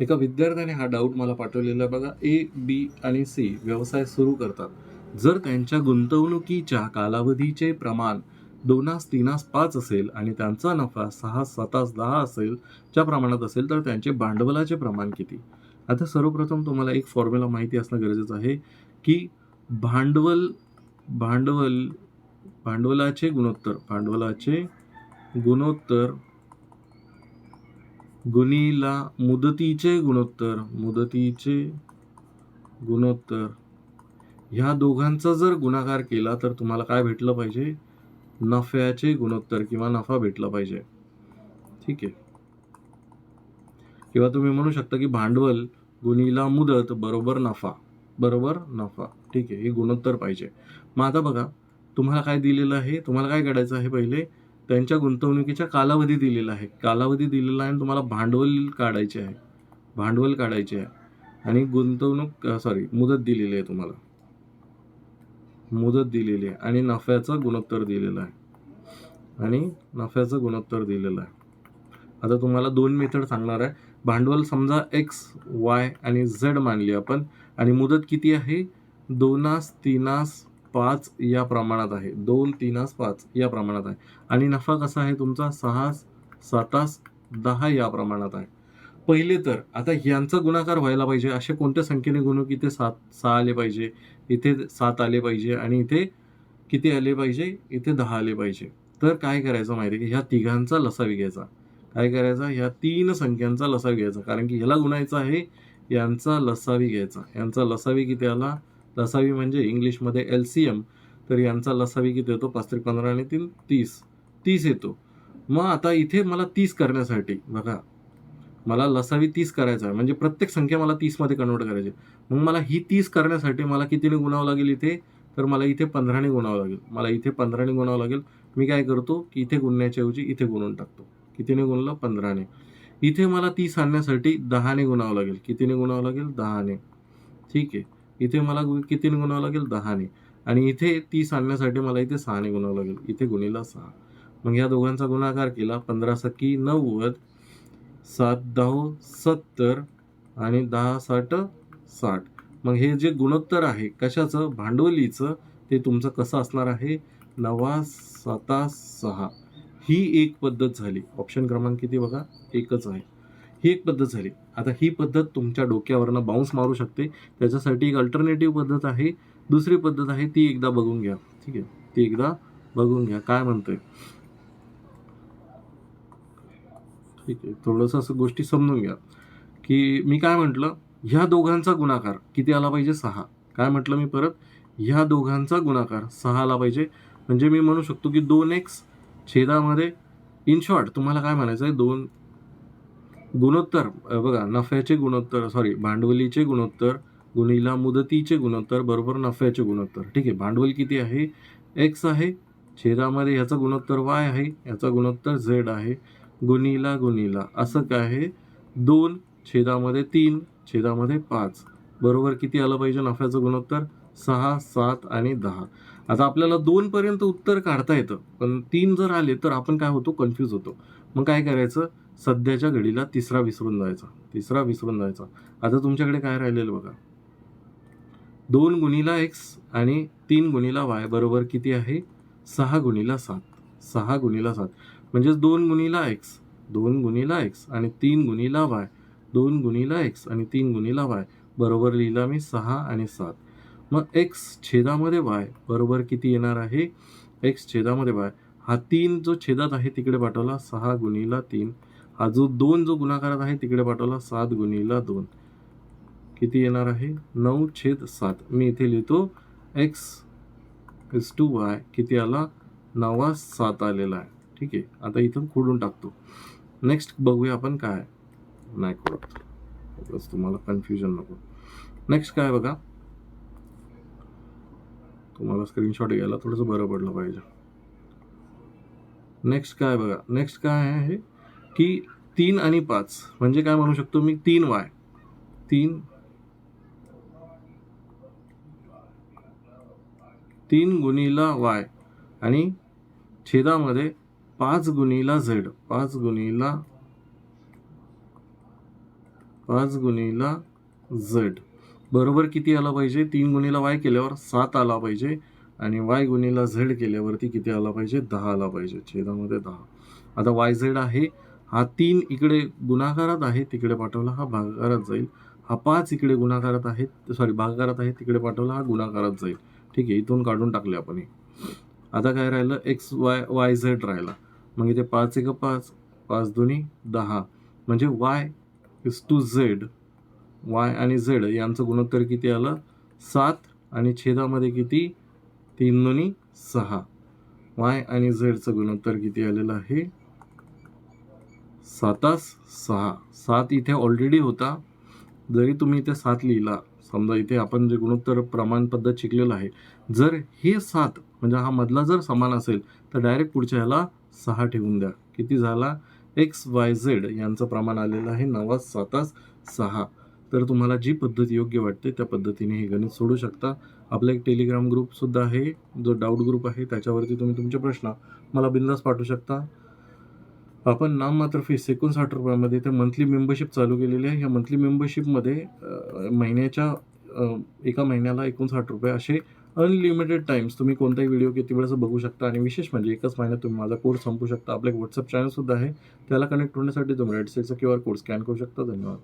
एका विद्यार्थ्याने हा डाऊट मला पाठवलेला आहे. बघा ए बी आणि सी व्यवसाय सुरू करतात. जर त्यांच्या गुंतवणुकीच्या कालावधीचे प्रमाण दोनास तीनास पाच असेल आणि त्यांचा नफा सहा सातास दहा असेल च्या प्रमाणात असेल तर त्यांचे भांडवलाचे प्रमाण किती? आता सर्वप्रथम तुम्हाला एक फॉर्म्युला माहिती असणं गरजेचं आहे की भांडवल भांडवल भांडवलाचे गुणोत्तर भांडवलाचे गुणोत्तर गुणीला मुदतीचे गुणोत्तर मुदतीचे गुणोत्तर. ह्या दोघांचा जर गुणाकार केला तर तुम्हाला काय भेटलं पाहिजे? नफ्याचे गुणोत्तर किंवा नफा भेटला पाहिजे. ठीक आहे. किंवा तुम्ही म्हणू शकता की भांडवल गुणीला मुदत बरोबर नफा बरोबर नफा. ठीक आहे हे गुणोत्तर पाहिजे. मग आता बघा तुम्हाला काय दिलेलं आहे? तुम्हाला काय काढायचं आहे पहिले? त्यांच्या गुंतवणुकीच्या कालावधी दिलेला आहे. कालावधी दिलेला आहे आणि तुम्हाला भांडवल काढायचे आहे. भांडवल काढायचे आहे. आणि गुंतवणूक सॉरी मुदत दिलेली आहे तुम्हाला. मुदत दिलेली आहे. आणि नफ्याचं गुणोत्तर दिलेलं आहे. आणि नफ्याचं गुणोत्तर दिलेलं आहे. आता तुम्हाला दोन मेथड सांगणार आहे. भांडवल समजा एक्स वाय आणि झेड मानली आपण. आणि मुदत किती आहे? दोनास तीनास पाच या प्रमाणात आहे. दोन तीनास पाच या प्रमाणात आहे. आणि नफा कसा आहे तुमचा? सहा सातास दहा या प्रमाणात आहे. पहिले तर आता यांचा गुणाकार व्हायला पाहिजे. असे कोणत्या संख्येने गुणू की इथे सात सहा आले पाहिजे? इथे सात आले पाहिजे आणि इथे किती आले पाहिजे? इथे दहा आले पाहिजे. तर काय करायचं माहिती आहे की? ह्या तिघांचा लसावी घ्यायचा. काय करायचा? ह्या तीन संख्यांचा लसावी घ्यायचा. कारण की ह्याला गुणायचा आहे यांचा लसावी घ्यायचा. यांचा लसावी किती आला? लसावी म्हणजे इंग्लिशमध्ये एल सी एम तर यांचा लसावी किती येतो पाच त्रिक पंधरा आणि तीन तीस. तीस येतो. मग आता इथे मला तीस करण्यासाठी बघा. मला लसावी तीस करायचा आहे. म्हणजे प्रत्येक संख्या मला तीसमध्ये कन्वर्ट करायची मग मला ही तीस करण्यासाठी मला कितीने गुणावं लागेल इथे? तर मला इथे पंधराने गुणावं लागेल. मला इथे पंधराने गुणावं लागेल. मी काय करतो? की इथे गुणण्याच्याऐवजी इथे गुणून टाकतो. कितीने गुणलं? पंधराने. इथे मला तीस आणण्यासाठी दहाने गुणावं लागेल. कितीने गुणावं लागेल? दहाने. ठीक आहे. इथे मला गु- कितीने गुणावं लागेल? दहाने आणि इथे तीस आणण्यासाठी मला इथे सहाने गुणावं लागेल. इथे गुणीला सहा. मग या दोघांचा गुणाकार केला. पंधरा सकी नव्वद. सात दहा सत्तर. आणि दहा साठ साठ. मग हे जे गुणोत्तर आहे कशाचं? भांडवलीचं. ते तुमचं कसं असणार आहे? नवा साता सहा. ही एक पद्धत झाली. ऑप्शन क्रमांक किती बघा? एकच आहे. ही एक पद्धत झाली. आता ही पद्धत तुमच्या डोक्यावरनं बाउन्स मारू शकते. त्याच्यासाठी एक अल्टरनेटिव्ह पद्धत आहे. दुसरी पद्धत आहे ती एकदा बघून घ्या. ठीक आहे? ती एकदा बघून घ्या. काय म्हणतोय? ठीक आहे. थोडंसं असं गोष्टी समजून घ्या. की मी काय म्हटलं? ह्या दोघांचा गुणाकार किती आला पाहिजे? सहा. काय म्हटलं मी परत? ह्या दोघांचा गुणाकार सहा आला पाहिजे. म्हणजे मी म्हणू शकतो की दोन एक्स छेदामध्ये इन शॉर्ट तुम्हाला काय म्हणायचं आहे दोन गुणोत्तर बघा नफ्याचे गुणोत्तर सॉरी भांडवलीचे गुणोत्तर गुणीला मुदतीचे गुणोत्तर बरोबर नफ्याचे गुणोत्तर. ठीक आहे भांडवल किती आहे? एक्स आहे. छेदामध्ये ह्याचा गुणोत्तर वाय आहे याचा गुणोत्तर झेड आहे. गुणीला गुणीला असं काय आहे? दोन छेदामध्ये तीन छेदामध्ये पाच. बरोबर किती आलं पाहिजे नफ्याचं गुणोत्तर? सहा सात आणि दहा. आता आपल्याला दोन पर्यंत उत्तर काढता येतं. पण तीन जर आले तर आपण काय होतो? कन्फ्यूज होतो. मग काय करायचं? सध्याच्या घडीला तिसरा विसरून जायचा. तिसरा विसरून जायचा. आता तुमच्याकडे काय राहिलेलं बघा? दोन गुणीला एक्स आणि तीन गुणीला वाय बरोबर किती आहे? सहा गुणीला सात. सहा गुणीला सात. म्हणजेच दोन गुणीला एक्स दोन गुणीला एक्स आणि तीन गुणीला वाय दोन गुणीला एक्स आणि तीन गुणीला वाय बरोबर लिहिला मी सहा आणि सात. मग एक्स छेदामध्ये वाय बरोबर किती येणार आहे? एक्स छेदामध्ये वाय हा तीन जो छेदात आहे तिकडे पाठवला सहा गुणीला तीन. हा जो दोन जो गुणाकारात आहे तिकडे पाठवला सात गुणीला दोन. किती येणार आहे? नऊ छेद सात. मी इथे लिहितो एक्स इज टू वाय किती आला? नवा सात आलेला आहे. ठीक आहे. आता इथून खोडून टाकतो. नेक्स्ट बघूया आपण काय नाही खोडत. बस तुम्हाला कन्फ्युजन नको. नेक्स्ट काय बघा? तुम्हाला स्क्रीनशॉट घ्यायला थोडंसं बरं पडलं पाहिजे. नेक्स्ट काय बघा नेक्स्ट काय आहे की तीन आणि पाच म्हणजे काय म्हणू शकतो मी? तीन वाय. तीन तीन गुणीला वाय आणि छेदामध्ये पाच गुणीला झेड पाच गुणीला पाच गुणीला झेड. बरोबर किती आला पाहिजे? तीन गुणीला वाय केल्यावर सात आला पाहिजे आणि वाय गुणीला झेड केल्यावरती किती आला पाहिजे? दहा आला पाहिजे छेदामध्ये दहा. आता वाय झेड आहे हा तीन इकडे गुणाकारात आहे तिकडे पाठवला हा भागाकारात जाईल. हा पाच इकडे गुणाकारात आहे सॉरी भागाकारात आहे तिकडे पाठवला हा गुणाकारात जाईल. ठीक आहे इथून काढून टाकले आपण हे. आता काय राहिलं? एक्स वाय वाय झेड राहिला. म्हणजे मग इथे पाच एक पाच पाच दोन्ही दहा. म्हणजे Y is to Z Y आणि झेड यांचं गुणोत्तर किती आलं? सात आणि छेदामध्ये किती? तीन दोन्ही सहा. वाय आणि झेडचं गुणोत्तर किती आलेलं आहे? सातास सहा. सात इथे ऑलरेडी होता. जरी तुम्ही इथे सात लिहिला समजा इथे आपण जे गुणोत्तर प्रमाण पद्धत शिकलेलं आहे जर हे सात म्हणजे हा मधला जर समान असेल तर डायरेक्ट पुढच्या ह्याला सहा ठेवून द्या. किती झाला? एक्स वाय झेड यांचं प्रमाण आलेलं आहे. नवा सातास सहा. तर तुम्हाला जी पद्धत योग्य वाटते त्या पद्धतीने हे गणित सोडू शकता. आपला एक टेलिग्राम ग्रुपसुद्धा आहे. जो डाऊट ग्रुप आहे त्याच्यावरती तुम्ही तुमचे प्रश्न मला बिंदास पाठवू शकता. आपण नाममात्र फीस एकोणसाठ रुपयामध्ये ते मंथली मेंबरशिप चालू केलेली आहे. या मंथली मेंबरशिपमध्ये महिन्याच्या एका महिन्याला एकोणसाठ रुपये असे अनलिमिटेड टाइम्स तुम्ही कोणताही व्हिडिओ किती वेळेस बघू शकता. आणि विशेष म्हणजे एकाच महिन्यात तुम्ही माझा कोर्स संपू शकता. आपलं एक व्हॉट्सअप चॅनलसुद्धा आहे. त्याला कनेक्ट होण्यासाठी तुम्ही रेडसेलचा क्यू आर कोड स्कॅन करू शकता. धन्यवाद.